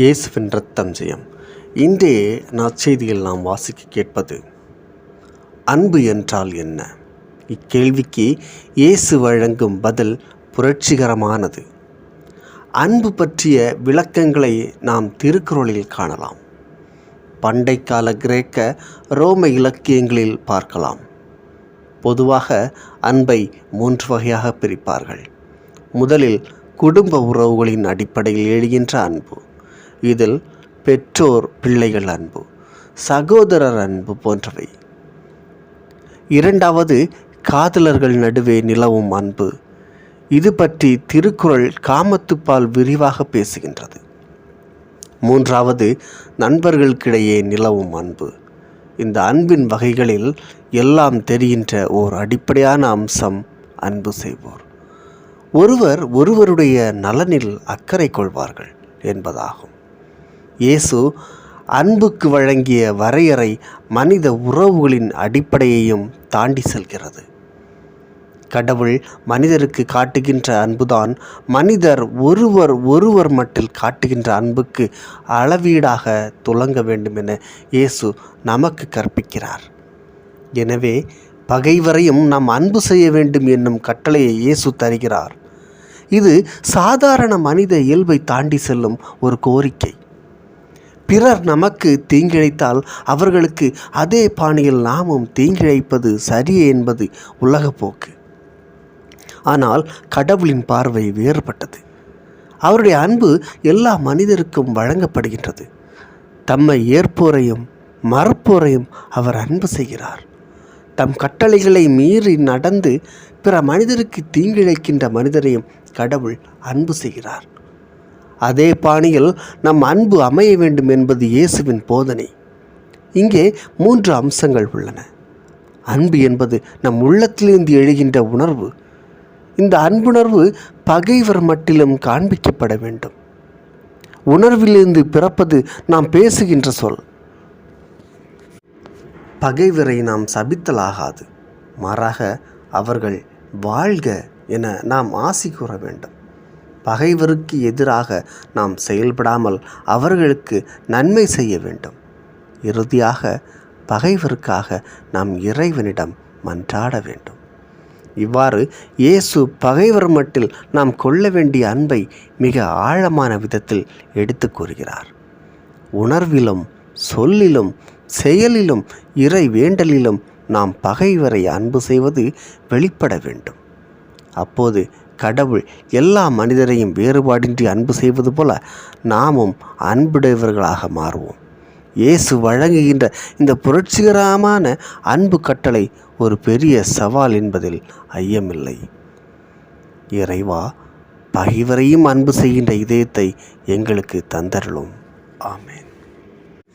இயேசுவின் ரத்தம் ஜெயம். இன்றைய நற்செய்தியில் நாம் வாசிக்க கேட்பது அன்பு என்றால் என்ன? இக்கேள்விக்கு இயேசு வழங்கும் பதில் புரட்சிகரமானது. அன்பு பற்றிய விளக்கங்களை நாம் திருக்குறளில் காணலாம். பண்டைக்கால கிரேக்க ரோம இலக்கியங்களில் பார்க்கலாம். பொதுவாக அன்பை மூன்று வகையாக பிரிப்பார்கள். முதலில் குடும்ப உறவுகளின் அடிப்படையில் எழுகின்ற அன்பு. இதில் பெற்றோர் பிள்ளைகள் அன்பு சகோதரர் அன்பு போன்றவை. இரண்டாவது காதலர்கள் நடுவே நிலவும் அன்பு. இது பற்றி திருக்குறள் காமத்துப்பால் விரிவாக பேசுகின்றது. மூன்றாவது நண்பர்களுக்கிடையே நிலவும் அன்பு. இந்த அன்பின் வகைகளில் எல்லாம் தெரிகின்ற ஓர் அடிப்படையான அம்சம் அன்பு செய்வோர். ஒருவர் ஒருவருடைய நலனில் அக்கறை கொள்வார்கள் என்பதாகும். இயேசு அன்புக்கு வழங்கிய வரையறை மனித உறவுகளின் அடிப்படையையும் தாண்டி செல்கிறது. கடவுள் மனிதருக்கு காட்டுகின்ற அன்புதான் மனிதர் ஒருவர் ஒருவர் மட்டில் காட்டுகின்ற அன்புக்கு அளவீடாக துலங்க வேண்டும் என இயேசு நமக்கு கற்பிக்கிறார். எனவே பகைவரையும் நாம் அன்பு செய்ய வேண்டும் என்னும் கட்டளையை இயேசு தருகிறார். இது சாதாரண மனித இயல்பை தாண்டி செல்லும் ஒரு கோரிக்கை. பிறர் நமக்கு தீங்கிழைத்தால் அவர்களுக்கு அதே பாணியில் நாமும் தீங்கிழைப்பது சரியே என்பது உலகப்போக்கு. ஆனால் கடவுளின் பார்வை வேறுபட்டது. அவருடைய அன்பு எல்லா மனிதருக்கும் வழங்கப்படுகின்றது. தம்மை ஏற்போரையும் மறுப்போரையும் அவர் அன்பு செய்கிறார். தம் கட்டளைகளை மீறி நடந்து பிற மனிதருக்கு தீங்கிழைக்கின்ற மனிதரையும் கடவுள் அன்பு செய்கிறார். அதே பாணியில் நம் அன்பு அமைய வேண்டும் என்பது இயேசுவின் போதனை. இங்கே மூன்று அம்சங்கள் உள்ளன. அன்பு என்பது நம் உள்ளத்திலிருந்து எழுகின்ற உணர்வு. இந்த அன்புணர்வு பகைவர் மட்டிலும் காண்பிக்கப்பட வேண்டும். உணர்விலிருந்து பிறப்பது நாம் பேசுகின்ற சொல். பகைவரை நாம் சபித்தலாகாது. மாறாக அவர்கள் வாழ்க என நாம் ஆசி கூற வேண்டும். பகைவருக்கு எதிராக நாம் செயல்படாமல் அவர்களுக்கு நன்மை செய்ய வேண்டும். இறுதியாக பகைவருக்காக நாம் இறைவனிடம் மன்றாட வேண்டும். இவ்வாறு இயேசு பகைவர் மட்டில் நாம் கொள்ள வேண்டிய அன்பை மிக ஆழமான விதத்தில் எடுத்து கூறுகிறார். உணர்விலும் சொல்லிலும் செயலிலும் இறை வேண்டலிலும் நாம் பகைவரை அன்பு செய்வது வெளிப்பட வேண்டும். அப்போது கடவுள் எல்லா மனிதரையும் வேறுபாடின்றி அன்பு செய்வது போல நாமும் அன்புடையவர்களாக மாறுவோம். இயேசு வழங்குகின்ற இந்த புரட்சிகரமான அன்பு கட்டளை ஒரு பெரிய சவால் என்பதில் ஐயமில்லை. இறைவா பகைவரையும் அன்பு செய்கின்ற இதயத்தை எங்களுக்கு தந்தருளும். ஆமேன்.